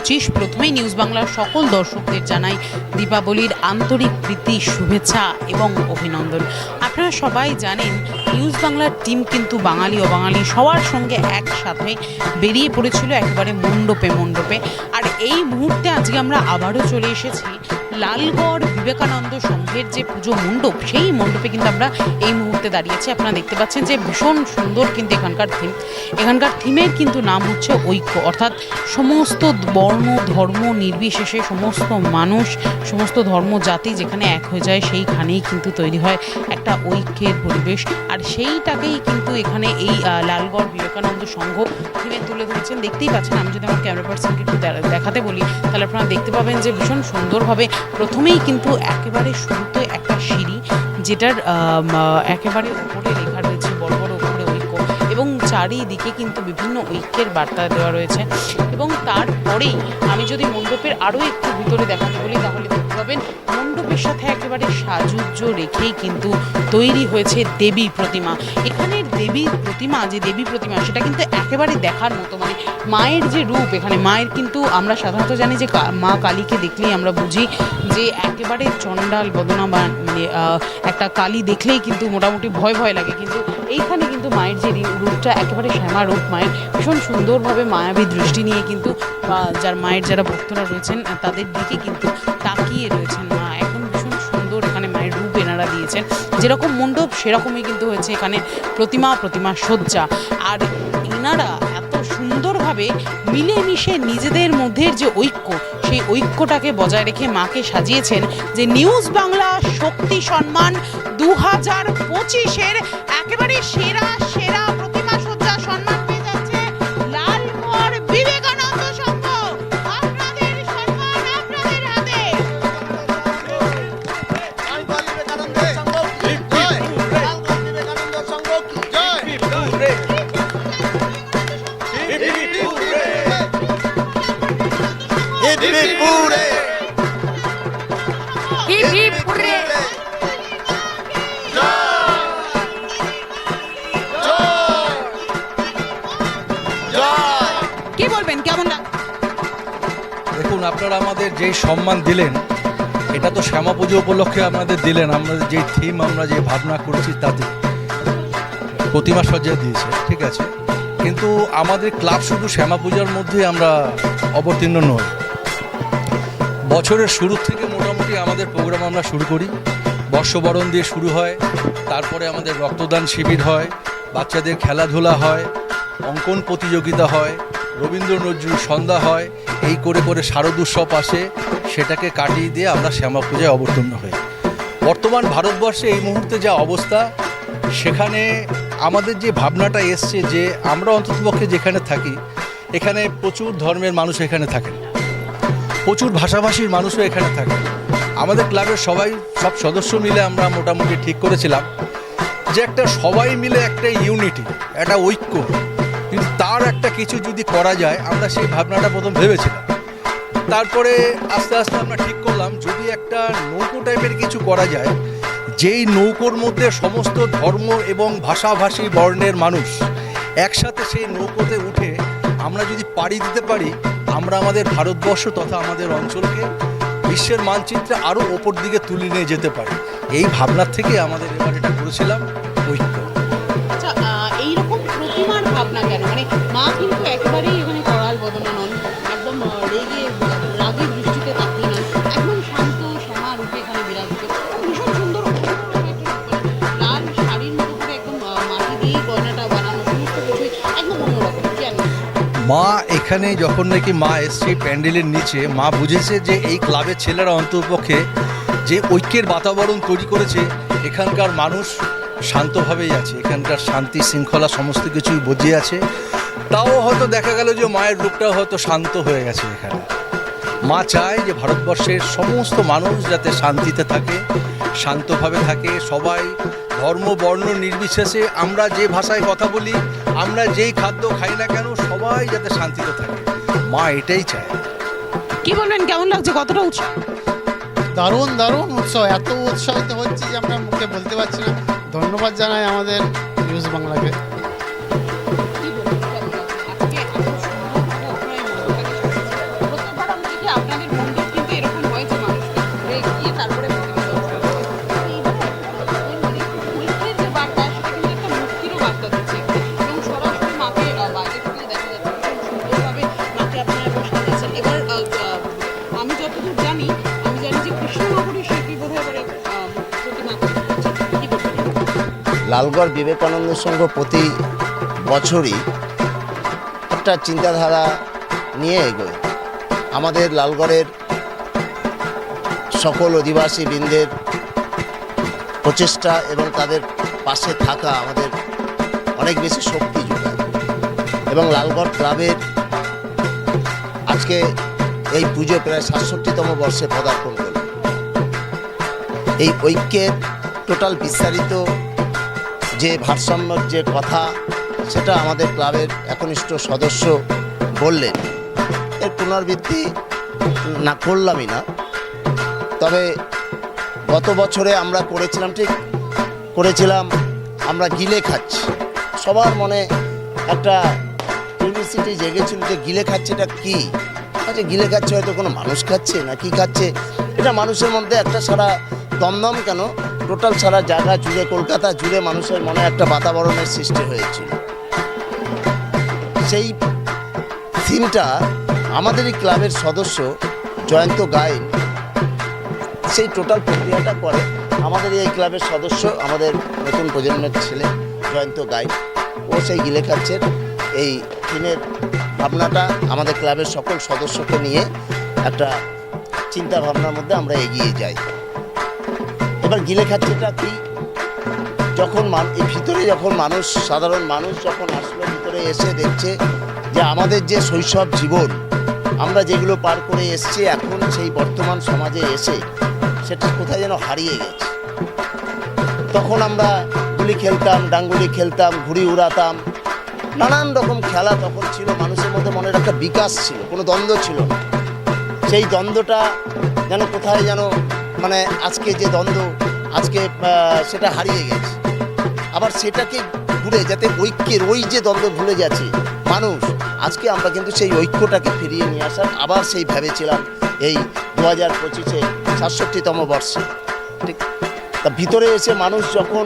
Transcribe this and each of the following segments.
পঁচিশ। প্রথমেই নিউজ বাংলার সকল দর্শকদের জানাই দীপাবলির আন্তরিক প্রীতি, শুভেচ্ছা এবং অভিনন্দন। আপনারা সবাই জানেন নিউজ বাংলার টিম কিন্তু বাঙালি, অবাঙালি, সবার সঙ্গে একসাথে বেরিয়ে পড়েছিল একেবারে মণ্ডপে মণ্ডপে। আর এই মুহূর্তে আজকে আমরা আবারও চলে এসেছি লালগড় বিবেকানন্দ সংঘের যে পুজো মণ্ডপ, সেই মণ্ডপে কিন্তু আমরা এই মুহূর্তে দাঁড়িয়েছি। আপনারা দেখতে পাচ্ছেন যে ভীষণ সুন্দর কিন্তু এখানকার থিম এখানকার থিমের কিন্তু নাম হচ্ছে ঐক্য। অর্থাৎ সমস্ত বর্ণ, ধর্ম নির্বিশেষে সমস্ত মানুষ, সমস্ত ধর্ম জাতি যেখানে এক হয়ে যায়, সেইখানেই কিন্তু তৈরি হয় একটা ঐক্যের পরিবেশ। আর সেইটাকেই কিন্তু এখানে এই লালগড় বিবেকানন্দ সংঘ থিমে তুলে ধরেছেন। দেখতেই পাচ্ছেন, আমি যদি আমার ক্যামেরা পার্সনকে একটু দেখাতে বলি, তাহলে আপনারা দেখতে পাবেন যে ভীষণ সুন্দরভাবে প্রথমেই কিন্তু একেবারে শুরুতে একটা সিঁড়ি যেটার একেবারে উপরে লেখা রয়েছে বড় বড় উপরে ঐক্য এবং চারিদিকে কিন্তু বিভিন্ন ঐক্যের বার্তা দেওয়া রয়েছে এবং তারপরেই আমি যদি মণ্ডপের আরও একটু ভিতরে দেখাতে বলি তাহলে দেখতে পাবেন সাথে একেবারে সাজুজ্য রেখেই কিন্তু তৈরি হয়েছে দেবী প্রতিমা। এখানের দেবীর প্রতিমা, যে দেবী প্রতিমা, সেটা কিন্তু একেবারে দেখার মতো মানে মায়ের যে রূপ, এখানে মায়ের কিন্তু আমরা সাধারণত জানি যে মা কালীকে দেখলেই আমরা বুঝি যে একেবারে চণ্ডাল বদনা বা মানে একটা কালী দেখলেই কিন্তু মোটামুটি ভয় ভয় লাগে। কিন্তু এইখানে কিন্তু মায়ের যে রূপটা একেবারে শ্যামা রূপ মায়ের, ভীষণ সুন্দরভাবে মায়াবী দৃষ্টি নিয়ে কিন্তু যার মায়ের যারা ভক্তরা রয়েছেন, তাদের দিকে কিন্তু তাকিয়ে রয়েছেন মা দিয়েছেন যেরকম মণ্ডপ, সেরকমই কিন্তু হয়েছে এখানে প্রতিমা প্রতিমা সজ্জা আর এনারা এত সুন্দরভাবে মিলেমিশে নিজেদের মধ্যে যে ঐক্য, সেই ঐক্যটাকে বজায় রেখে মাকে সাজিয়েছেন যে নিউজ বাংলা শক্তি সম্মান দু হাজার পঁচিশের একেবারে সেরা সেরা দেখুন, আপনারা আমাদের যেই সম্মান দিলেন, এটা তো শ্যামা পুজো উপলক্ষে আপনাদের দিলেন, আমরা যে থিম আমরা যে ভাবনা করেছি তাতে। প্রতিমা সজ্জা দিয়েছে, ঠিক আছে? কিন্তু আমাদের ক্লাব শুধু শ্যামা পূজার মধ্যে আমরা অবতীর্ণ নই। বছরের শুরু থেকে মোটামুটি আমাদের প্রোগ্রাম আমরা শুরু করি। বর্ষবরণ দিয়ে শুরু হয়, তারপরে আমাদের রক্তদান শিবির হয়, বাচ্চাদের খেলাধুলা হয়, অঙ্কন প্রতিযোগিতা হয় রবীন্দ্র নজরুল সন্ধ্যা হয় এই করে করে শারদোৎসব আসে, সেটাকে কাটিয়ে দিয়ে আমরা শ্যামা পূজায় অবতীর্ণ হই। বর্তমান ভারতবর্ষে এই মুহূর্তে যা অবস্থা, সেখানে আমাদের যে ভাবনাটা এসছে যে আমরা অন্ততপক্ষে যেখানে থাকি, এখানে প্রচুর ধর্মের মানুষ এখানে থাকেন। প্রচুর ভাষাভাষীর মানুষও এখানে থাকে আমাদের ক্লাবের সবাই, সব সদস্য মিলে আমরা মোটামুটি ঠিক করেছিলাম যে একটা সবাই মিলে একটা ইউনিটি, একটা ঐক্য। কিন্তু তার একটা কিছু যদি করা যায়, আমরা সেই ভাবনাটা প্রথম ভেবেছিলাম। তারপরে আস্তে আস্তে আমরা ঠিক করলাম, যদি একটা নৌকো টাইপের কিছু করা যায়, যেই নৌকোর মধ্যে সমস্ত ধর্ম এবং ভাষাভাষী বর্ণের মানুষ একসাথে সেই নৌকোতে উঠে আমরা যদি পাড়ি দিতে পারি, আমরা আমাদের ভারতবর্ষ তথা আমাদের অঞ্চলকে বিশ্বের মানচিত্রে আরও ওপর দিকে তুলে নিয়ে যেতে পারি। এই ভাবনার থেকে আমাদের এবার এটা করেছিলাম ঐক্য। মা কিন্তু একেবারেই এখানে করাল বদনা নন। একদম রেগে রাগের দৃষ্টিতে তাকিয়ে নন একদম শান্ত শ্যামা রূপে এখানে বিরাজ ভীষণ সুন্দর লাল শাড়ির মতো করে একদম মাটি দিয়েই গয়নাটা বানানো, সমস্ত একদম অন্যরকম। কেন মা এখানে যখন নাকি মা এসছে প্যান্ডেলের নিচে, মা বুঝেছে যে এই ক্লাবের ছেলেরা অন্তপক্ষে যে ঐক্যের বাতাবরণ তৈরি করেছে, এখানকার মানুষ শান্তভাবেই আছে। এখানকার শান্তি, শৃঙ্খলা, সমস্ত কিছুই বজিয়ে আছে। তাও হয়তো দেখা গেল যে মায়ের রূপটাও হয়তো শান্ত হয়ে গেছে এখানে। মা চায় যে ভারতবর্ষের সমস্ত মানুষ যাতে শান্তিতে থাকে শান্তভাবে থাকে সবাই ধর্ম বর্ণ নির্বিশেষে আমরা যে ভাষায় কথা বলি আমরা যেই খাদ্য খাই না কেন সবাই যাতে শান্তিতে থাকে। মা এটাই চায়। কি বলবেন? কেমন লাগছে? কতটা উৎসাহ দারুণ দারুণ উৎসব এত উৎসাহিত হচ্ছে যে আমরা মুখে বলতে পারছি না। ধন্যবাদ জানাই আমাদের নিউজ বাংলাকে। লালগড় বিবেকানন্দ সংঘ প্রতি বছরই একটা চিন্তাধারা নিয়ে এগোয়। আমাদের লালগড়ের সকল অধিবাসী বৃন্দের প্রচেষ্টা এবং তাদের পাশে থাকা আমাদের অনেক বেশি শক্তি যোগায় এবং লালগড় ক্লাবের আজকে এই পুজো প্রায় সাতষট্টিতম বর্ষে পদার্পণ করল। এই ঐক্যের টোটাল বিস্তারিত যে ভারসাম্যর যে কথা, সেটা আমাদের ক্লাবের একনিষ্ঠ সদস্য বললেন। এর পুনরাবৃত্তি না করলামই না। তবে গত বছরে আমরা করেছিলাম ঠিক, করেছিলাম আমরা গিলে খাচ্ছি। সবার মনে একটা কিউরিসিটি জেগেছিল যে গিলে খাচ্ছে এটা কী? আচ্ছা গিলে খাচ্ছে হয়তো কোনো মানুষ খাচ্ছে না কি খাচ্ছে? এটা মানুষের মধ্যে একটা সারা দমদম কেন? টোটাল সারা জায়গা জুড়ে, কলকাতা জুড়ে মানুষের মনে একটা বাতাবরণের সৃষ্টি হয়েছিল। সেই থিমটা আমাদেরই ক্লাবের সদস্য জয়ন্ত গাইন সেই টোটাল প্রক্রিয়াটা করে আমাদের এই ক্লাবের সদস্য, আমাদের নতুন প্রজন্মের ছেলে জয়ন্ত গাই ও সেই গিলে খাচ্ছের এই থিমের ভাবনাটা আমাদের ক্লাবের সকল সদস্যকে নিয়ে একটা চিন্তা ভাবনার মধ্যে আমরা এগিয়ে যাই। এবার গিলে খাচ্ছেটা কি? যখন এই ভিতরে যখন মানুষ, সাধারণ মানুষ যখন আসলো, ভিতরে এসে দেখছে যে আমাদের যে শৈশব জীবন, আমরা যেগুলো পার করে এসছি, এখন সেই বর্তমান সমাজে এসে সেটা কোথায় যেন হারিয়ে গেছে। তখন আমরা গুলি খেলতাম, ডাঙ্গুলি খেলতাম, ঘুড়ি উড়াতাম, নানান রকম খেলা তখন ছিল, মানুষের মধ্যে মনের একটা বিকাশ ছিল, কোনো দ্বন্দ্ব ছিল না। সেই দ্বন্দ্বটা যেন কোথায় যেন মানে আজকে যে দ্বন্দ্ব, আজকে সেটা হারিয়ে গেছে। আবার সেটাকে ঘুরে যাতে ঐক্যের ওই যে দ্বন্দ্ব ভুলে যাচ্ছে মানুষ, আজকে আমরা কিন্তু সেই ঐক্যটাকে ফিরিয়ে নিয়ে আসার, আবার সেই ভেবেছিলাম এই দু হাজার পঁচিশে সাতষট্টিতম বর্ষে। ঠিক? তা ভিতরে এসে মানুষ যখন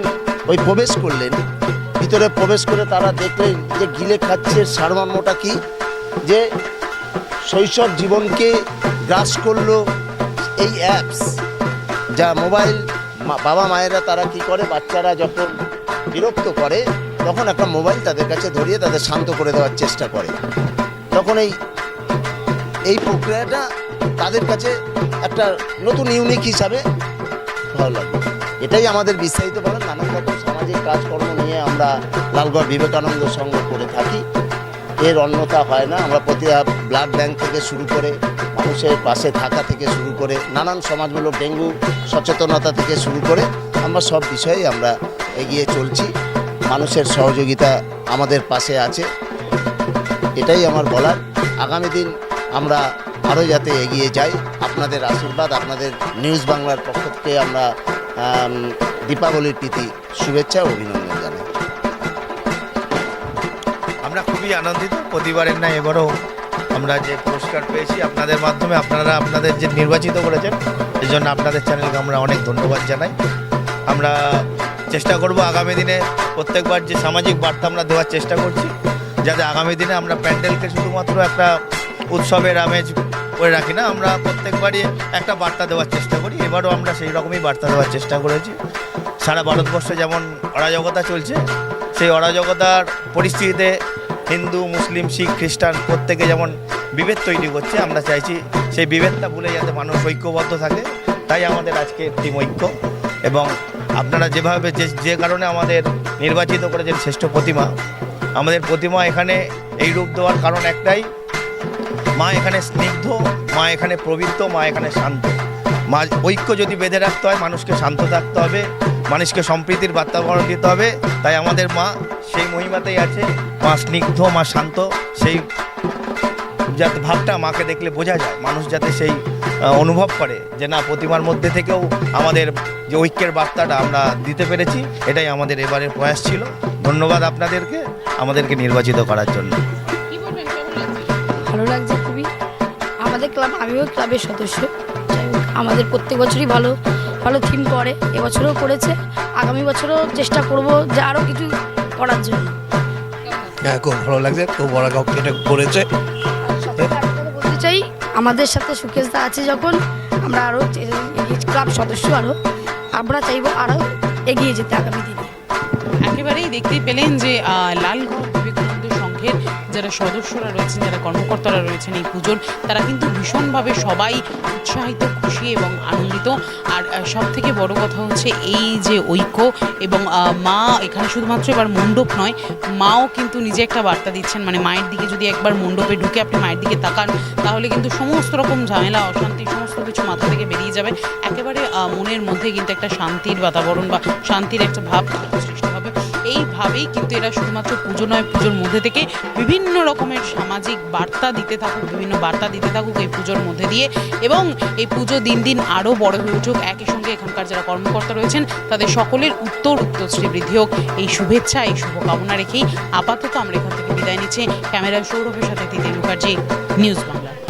ওই প্রবেশ করলেন, ভিতরে প্রবেশ করে তারা দেখলেন যে গিলে খাচ্ছে সারমর্মটা কি? যে শৈশব জীবনকে গ্রাস করল এই অ্যাপস যা মোবাইল বাবা মায়েরা তারা কি করে? বাচ্চারা যখন বিরক্ত করে, তখন একটা মোবাইল তাদের কাছে ধরিয়ে তাদের শান্ত করে দেওয়ার চেষ্টা করে। তখন এই এই প্রক্রিয়াটা তাদের কাছে একটা নতুন ইউনিক হিসাবে ভালো লাগে এটাই আমাদের বিস্তারিত বলেন নানান রকম সামাজিক কাজকর্ম নিয়ে আমরা লালগড় বিবেকানন্দ সংঘ করে থাকি। এর অন্যতা হয় না। আমরা প্রতি ব্লাড ব্যাংক থেকে শুরু করে মানুষের পাশে থাকা থেকে শুরু করে নানান সমাজমূলক ডেঙ্গু সচেতনতা থেকে শুরু করে আমরা সব বিষয়েই আমরা এগিয়ে চলছি। মানুষের সহযোগিতা আমাদের পাশে আছে। এটাই আমার বলার। আগামী দিন আমরা আরও যাতে এগিয়ে যাই, আপনাদের আশীর্বাদ, আপনাদের নিউজ বাংলার পক্ষ থেকে আমরা দীপাবলির প্রীতি, শুভেচ্ছা ও অভিনন্দন জানাই। আমরা খুবই আনন্দিত। প্রতিবারের না এবারও আমরা যে পুরস্কার পেয়েছি আপনাদের মাধ্যমে, আপনারা আপনাদের যে নির্বাচিত করেছেন, এই জন্য আপনাদের চ্যানেলকে আমরা অনেক ধন্যবাদ জানাই। আমরা চেষ্টা করব আগামী দিনে প্রত্যেকবার যে সামাজিক বার্তা আমরা দেওয়ার চেষ্টা করছি, যাতে আগামী দিনে আমরা প্যান্ডেলকে শুধুমাত্র একটা উৎসবের আমেজ করে রাখি না, আমরা প্রত্যেকবারই একটা বার্তা দেওয়ার চেষ্টা করি। এবারও আমরা সেই রকমই বার্তা দেওয়ার চেষ্টা করেছি। সারা ভারতবর্ষে যেমন অরাজকতা চলছে, সেই অরাজকতার পরিস্থিতিতে হিন্দু, মুসলিম, শিখ, খ্রিস্টান প্রত্যেকে যেমন বিভেদ তৈরি করছে, আমরা চাইছি সেই বিভেদটা ভুলে যাতে মানুষ ঐক্যবদ্ধ থাকে। তাই আমাদের আজকে টিম ঐক্য। এবং আপনারা যেভাবে যে যে কারণে আমাদের নির্বাচিত করেছেন শ্রেষ্ঠ প্রতিমা, আমাদের প্রতিমা এখানে এই রূপ দেওয়ার কারণ একটাই, মা এখানে স্নিগ্ধ, মা এখানে পবিত্র মা এখানে শান্ত। মা, ঐক্য যদি বেঁধে রাখতে হয়, মানুষকে শান্ত থাকতে হবে। মানুষকে সম্প্রীতির বাতাবরণ দিতে হবে। তাই আমাদের মা সেই মহিমাতেই আছে। মা স্নিগ্ধ, মা শান্ত, সেই যাতে ভাবটা মাকে দেখলে বোঝা যায়। মানুষ যাতে সেই অনুভব করে যে না, প্রতিমার মধ্যে থেকেও আমাদের যে ঐক্যের বার্তাটা আমরা দিতে পেরেছি, এটাই আমাদের এবারের প্রয়াস ছিল। ধন্যবাদ আপনাদেরকে, আমাদেরকে নির্বাচিত করার জন্য। ভালো লাগছে খুবই। আমাদের ক্লাব, আমিও ক্লাবের সদস্য। আমাদের প্রত্যেক বছরই ভালো। ভালো থিম করে এবছরও করেছে। আগামী বছরও চেষ্টা করব যে আরও কিছু করার জন্য। হ্যাঁ খুব ভালো লাগছে খুব বড় কাউকে এটা করেছে। বলতে চাই। আমাদের সাথে সুকেশদা আছে যখন আমরা আরও ক্লাব সদস্য আরও আমরা চাইব আরও এগিয়ে যেতে আগামী দিনে। একেবারেই দেখতেই পেলেন যে লাল বিবেকানন্দ সংঘের যারা সদস্যরা রয়েছেন যারা কর্মকর্তারা রয়েছেন এই পুজোর তারা কিন্তু ভীষণভাবে সবাই উৎসাহিত খুশি এবং আনন্দিত। আর সব থেকে বড় কথা হচ্ছে এই যে ঐক্য এবং মা এখানে শুধুমাত্র এবার মণ্ডপ নয়, মাও কিন্তু নিজে একটা বার্তা দিচ্ছেন। মানে মায়ের দিকে যদি একবার মণ্ডপে ঢুকে আপনি মায়ের দিকে তাকান, তাহলে কিন্তু সমস্ত রকম ঝামেলা, অশান্তি, সমস্ত কিছু মাথা থেকে বেরিয়ে যাবে। একেবারে মনের মধ্যে কিন্তু একটা শান্তির বাতাবরণ বা শান্তির একটা ভাব সৃষ্টি হবে। এইভাবেই কিন্তু এরা শুধুমাত্র পুজো নয়, পুজোর মধ্যে থেকে বিভিন্ন রকমের সামাজিক বার্তা দিতে থাকুক, বিভিন্ন বার্তা দিতে থাকুক এই পুজোর মধ্যে দিয়ে। এবং এই পুজো দিন দিন আরও বড় হয়ে উঠুক। একই সঙ্গে এখানকার যারা কর্মকর্তা রয়েছেন, তাদের সকলের উত্তর উত্তরশ্রী বৃদ্ধি হোক। এই শুভেচ্ছা, এই শুভকামনা রেখেই আপাতত আমরা এখান থেকে বিদায় নিচ্ছি। ক্যামেরা সৌরভের সাথে তিতির মুখার্জি, নিউজ বাংলা।